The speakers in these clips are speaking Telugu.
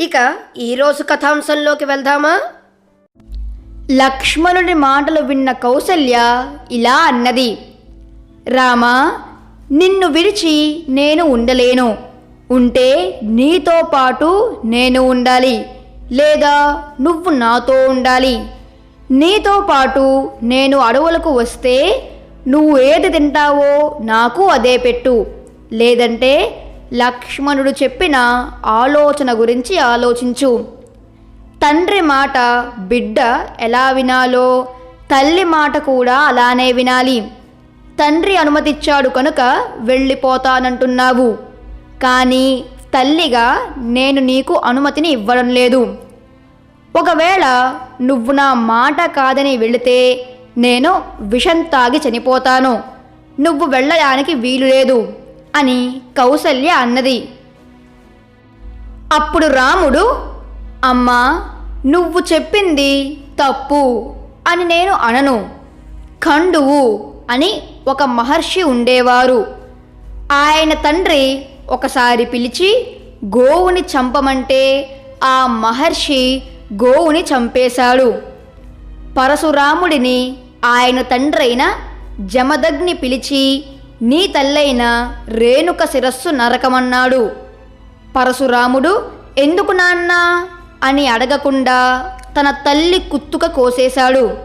ఇక ఈరోజు కథాంశంలోకి వెళ్దామా? లక్ష్మణుడి మాటలు విన్న కౌసల్య ఇలా అన్నది. రామా నిన్ను విడిచి నేను ఉండలేను. ఉంటే నీతో పాటు నేను ఉండాలి. లేదా నువ్వు నాతో ఉండాలి. నీతో పాటు నేను అడవులకు వస్తే నువ్వు ఏది తింటావో నాకు అదే పెట్టు. లేదంటే లక్ష్మణుడు చెప్పిన ఆలోచన గురించి ఆలోచించు. తండ్రి మాట బిడ్డ ఎలా వినాలో తల్లి మాట కూడా అలానే వినాలి. తండ్రి అనుమతిచ్చాడు కనుక వెళ్ళిపోతానంటున్నావు. కానీ తల్లిగా నేను నీకు అనుమతిని ఇవ్వడం లేదు. ఒకవేళ నువ్వు నా మాట కాదని వెళితే నేను విషం తాగి చనిపోతాను. నువ్వు వెళ్ళడానికి వీలు లేదు. అని కౌసల్య అన్నది. అప్పుడు రాముడు అమ్మా నువ్వు చెప్పింది తప్పు అని నేను అనను. ఖండువు అని ఒక మహర్షి ఉండేవారు. ఆయన తండ్రి ఒకసారి పిలిచి గోవుని చంపమంటే ఆ మహర్షి గోవుని చంపేశాడు. పరశురాముడిని ఆయన తండ్రైన జమదగ్ని పిలిచి నీ తల్లైన రేణుక శిరస్సు నరకమన్నాడు. పరశురాముడు ఎందుకు నాన్నా? అని అడగకుండా తన తల్లి కుత్తుక కోసేశాడు.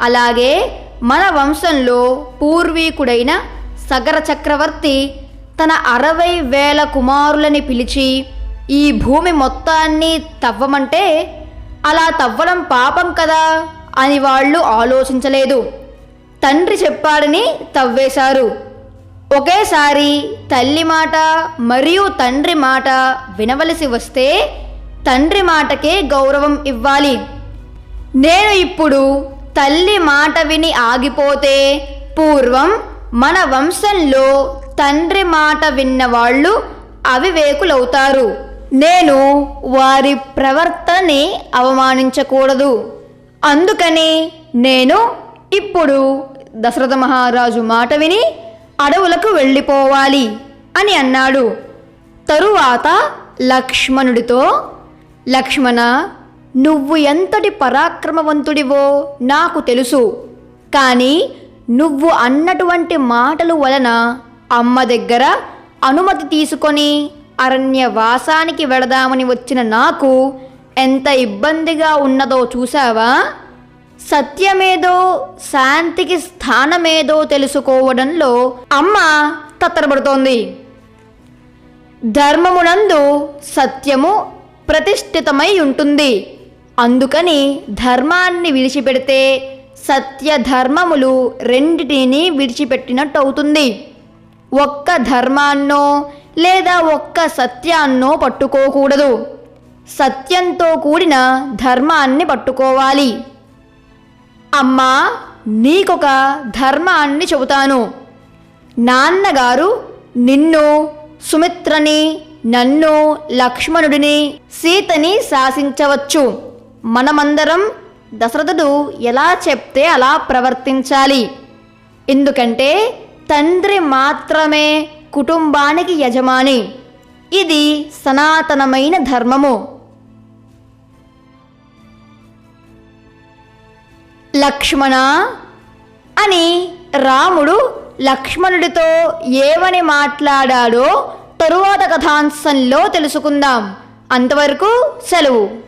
అలాగే మన వంశంలో పూర్వీకుడైన సగర చక్రవర్తి తన అరవై వేల కుమారులని పిలిచి ఈ భూమి మొత్తాన్ని తవ్వమంటే అలా తవ్వడం పాపం కదా? అని వాళ్ళు ఆలోచించలేదు. తండ్రి చెప్పాడని తవ్వేశారు. ఒకేసారి తల్లి మాట మరియు తండ్రి మాట వినవలసి వస్తే తండ్రి మాటకే గౌరవం ఇవ్వాలి. నేను ఇప్పుడు తల్లి మాట విని ఆగిపోతే పూర్వం మన వంశంలో తండ్రి మాట విన్న వాళ్ళు అవివేకులవుతారు. నేను వారి ప్రవర్తనని అవమానించకూడదు. అందుకని నేను ఇప్పుడు దశరథ మహారాజు మాట విని అడవులకు వెళ్ళిపోవాలి అని అన్నాడు. తరువాత లక్ష్మణుడితో లక్ష్మణ నువ్వు ఎంతటి పరాక్రమవంతుడివో నాకు తెలుసు. కానీ నువ్వు అన్నటువంటి మాటలు వలన అమ్మ దగ్గర అనుమతి తీసుకొని అరణ్యవాసానికి వెళదామని వచ్చిన నాకు ఎంత ఇబ్బందిగా ఉన్నదో చూసావా సత్యమేదో శాంతికి స్థానమేదో తెలుసుకోవడంలో అమ్మ తత్తరపడుతోంది. ధర్మమునందు సత్యము ప్రతిష్ఠితమై ఉంటుంది. అందుకని ధర్మాన్ని విడిచిపెడితే సత్య ధర్మములు రెండిటిని విడిచిపెట్టినట్టు అవుతుంది ఒక్క ధర్మాన్నో లేదా ఒక్క సత్యాన్నో పట్టుకోకూడదు. సత్యంతో కూడిన ధర్మాన్ని పట్టుకోవాలి. అమ్మా నీకొక ధర్మాన్ని చెబుతాను. నాన్నగారు నిన్ను సుమిత్రని నన్ను లక్ష్మణుడిని సీతని శాసించవచ్చు. మనమందరం దశరథుడు ఎలా చెప్తే అలా ప్రవర్తించాలి. ఎందుకంటే తండ్రి మాత్రమే కుటుంబానికి యజమాని. ఇది సనాతనమైన ధర్మము. లక్ష్మణ అని రాముడు లక్ష్మణుడితో ఏమని మాట్లాడాడో తరువాత కథాంశంలో తెలుసుకుందాం. అంతవరకు సెలవు.